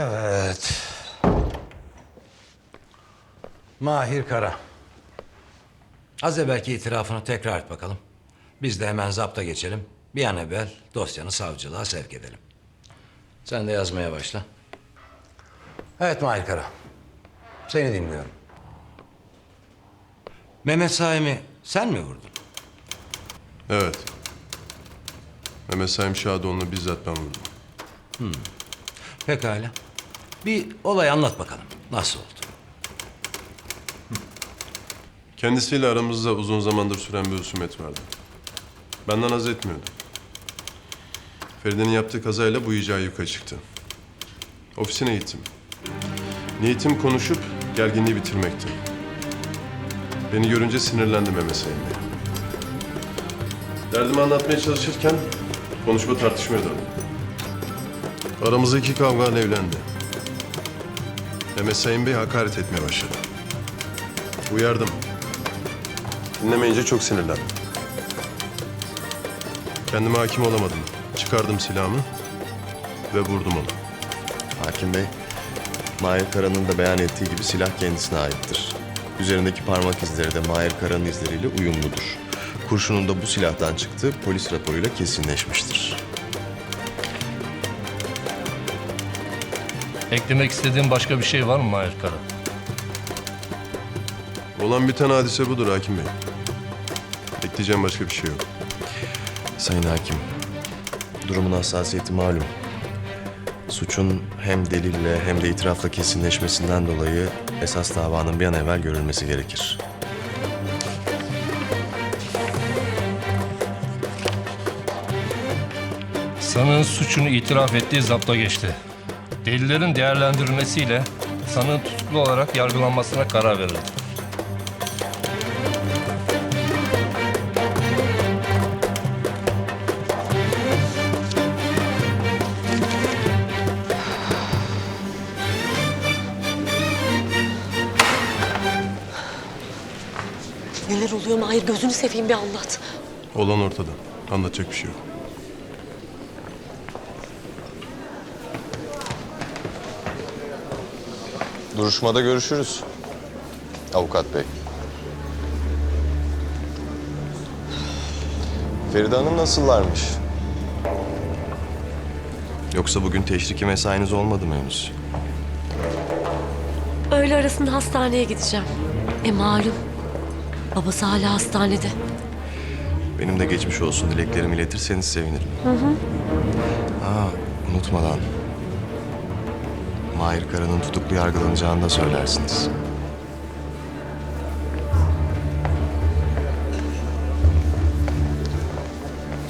Evet. Mahir Kara. Az evvelki itirafını tekrar et bakalım. Biz de hemen zapta geçelim. Bir an evvel dosyanı savcılığa sevk edelim. Sen de yazmaya başla. Evet Mahir Kara. Seni dinliyorum. Mehmet Saim'i sen mi vurdun? Evet. Mehmet Saim Şadoğlu'nu bizzat ben vurdum. Pekala. Bir olay anlat bakalım. Nasıl oldu? Kendisiyle aramızda uzun zamandır süren bir husumet vardı. Benden haz etmiyordu. Feride'nin yaptığı kazayla bu iyice yuka çıktı. Ofisine gittim. Niyetim konuşup gerginliği bitirmekti. Beni görünce sinirlendim Mehmet Bey. Derdimi anlatmaya çalışırken konuşma tartışmaya döndü. Aramızdaki kavga alevlendi. Mehmet Sayın Bey hakaret etmeye başladı. Uyardım. Dinlemeyince çok sinirlendim. Kendime hakim olamadım. Çıkardım silahımı ve vurdum onu. Hakim Bey, Mahir Kara'nın da beyan ettiği gibi silah kendisine aittir. Üzerindeki parmak izleri de Mahir Kara'nın izleriyle uyumludur. Kurşunun da bu silahtan çıktığı polis raporuyla kesinleşmiştir. Eklemek istediğin başka bir şey var mı Mahir Kara? Olan biten hadise budur hakim bey. Ekleyeceğim başka bir şey yok. Sayın Hakim, durumun hassasiyeti malum. Suçun hem delille hem de itirafla kesinleşmesinden dolayı esas davanın bir an evvel görülmesi gerekir. Sanığın suçunu itiraf ettiği zapta geçti. Delillerin değerlendirilmesiyle sanığın tutuklu olarak yargılanmasına karar verildi. Neler oluyor Mahir gözünü seveyim bir anlat. Olan ortada. Anlatacak bir şey yok. Duruşmada görüşürüz. Avukat bey. Feride Hanım nasıllarmış? Yoksa bugün teşriki mesainiz olmadı mı henüz? Öğle arasında hastaneye gideceğim. E malum. Babası hala hastanede. Benim de geçmiş olsun dileklerimi iletirseniz sevinirim. Hı hı. Aa, unutmadan. Mahir Kara'nın tutuklu yargılanacağını da söylersiniz.